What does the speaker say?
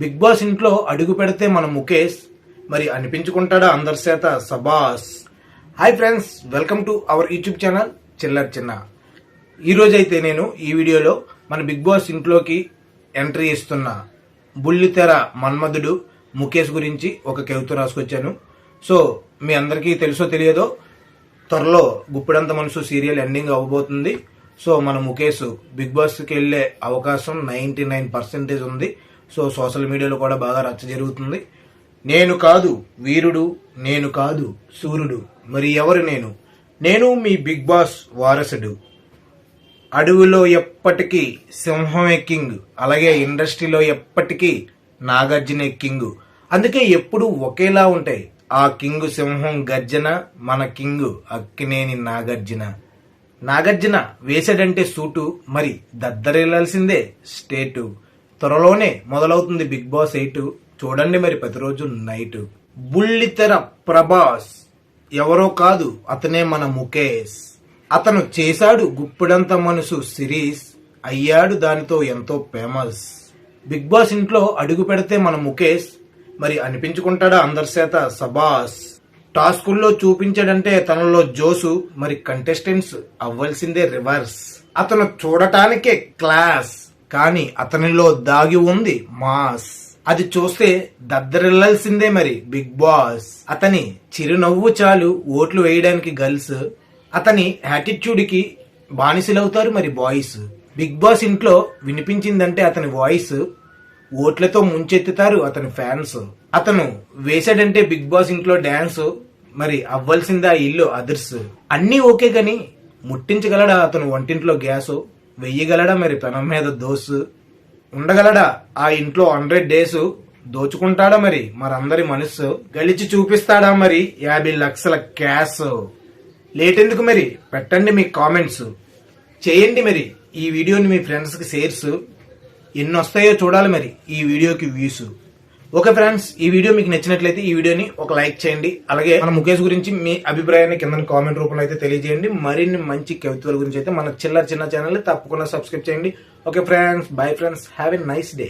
Big boss ఇంట్లో అడుగు పెడితే మన ముఖేష్ మరి అనిపించుకుంటాడా అందరి చేత? సబాస్. Hi friends welcome to our YouTube channel Chillar Chinna. ఈరోజు అయితే నేను ఈ వీడియోలో మన బిగ్ బాస్ ఇంట్లోకి ఎంట్రీ ఇస్తున్న బుల్లితెర మన్మధుడు ముఖేష్ గురించి ఒక కవిత రాసుకొచ్చాను. సో మీ అందరికీ తెలుసో తెలియదో త్వరలో గుప్పిడంత మనసు సీరియల్ ఎండింగ్ అవ్వబోతుంది సో మన ముఖేష్ బిగ్ బాస్కి వెళ్ళే అవకాశం నైంటీ నైన్ పర్సెంటేజ్ ఉంది. సో సోషల్ మీడియాలో కూడా బాగా రచ్చ జరుగుతుంది. నేను కాదు వీరుడు నేను కాదు సూర్యుడు మరి ఎవరు నేను? నేను మీ బిగ్ బాస్ వారసుడు. అడవిలో ఎప్పటికీ సింహమే కింగ్ అలాగే ఇండస్ట్రీలో ఎప్పటికీ నాగార్జున కింగ్. అందుకే ఎప్పుడు ఒకేలా ఉంటాయి ఆ కింగ్ సింహం గర్జన మన కింగ్ అక్కినేని నాగార్జున. నాగార్జున వేసాడంటే సూటు మరి దద్దరెళ్ళాల్సిందే స్టేటు. త్వరలోనే మొదలవుతుంది బిగ్ బాస్ ఎయిట్. చూడండి మరి ప్రతిరోజు నైట్. బుల్లితెర ప్రభాస్ ఎవరో కాదు అతనే మన ముఖేష్. అతను చేశాడు గుప్పిడంత మనసు సిరీస్. అయ్యాడు దానితో ఎంతో ఫేమస్. బిగ్ బాస్ ఇంట్లో అడుగు పెడితే మన ముఖేష్. మరి అనిపించుకుంటాడా అందరి చేత? సబాస్ టాస్కుల్లో చూపించాడంటే తనలో జోసు. మరి కంటెస్టెంట్స్ అవ్వాల్సిందే రివర్స్. అతను చూడటానికే క్లాస్. కానీ అతనిలో దాగి ఉంది మాస్. అది చూస్తే దద్దరిల్లాల్సిందే మరి బిగ్ బాస్. అతని చిరునవ్వు చాలు ఓట్లు వేయడానికి గర్ల్స్. అతని యాటిట్యూడ్కి బానిసలవుతారు మరి బాయ్స్. బిగ్ బాస్ ఇంట్లో వినిపించిందంటే అతని వాయిస్. ఓట్లతో ముంచెత్తుతారు అతని ఫ్యాన్స్. అతను వేసాడంటే బిగ్ బాస్ ఇంట్లో డాన్స్. మరి అవ్వాల్సిందా ఇల్లు అదర్స్. అన్నీ ఓకే కానీ ముట్టించగలడా అతను వంటింట్లో గ్యాసు? వెయ్యగలడా మరి? పెనం మీద దోసు ఉండగలడా? ఆ ఇంట్లో హండ్రెడ్ డేస్ దోచుకుంటాడా మరి? మరందరి మనస్సు గలిచి చూపిస్తాడా మరి? యాభై లక్షల క్యాష్. లేట్ ఎందుకు మరి? పెట్టండి మీ కామెంట్స్. చేయండి మరి. ఈ వీడియోని మీ ఫ్రెండ్స్కి షేర్స్. ఎన్ని వస్తాయో చూడాలి మరి. ఈ వీడియోకి వ్యూస్. ఓకే ఫ్రెండ్స్ ఈ వీడియో మీకు నచ్చినట్లయితే ఈ వీడియోని ఒక లైక్ చేయండి. అలాగే మన ముఖేష్ గురించి మీ అభిప్రాయాన్ని కింద కామెంట్ రూపంలో అయితే తెలియజేయండి. మరిన్ని మంచి కవిత్వాల గురించి అయితే మన చిల్లర చిన్న ఛానల్ తప్పకుండా సబ్స్క్రైబ్ చేయండి. Okay friends bye friends. Have a nice day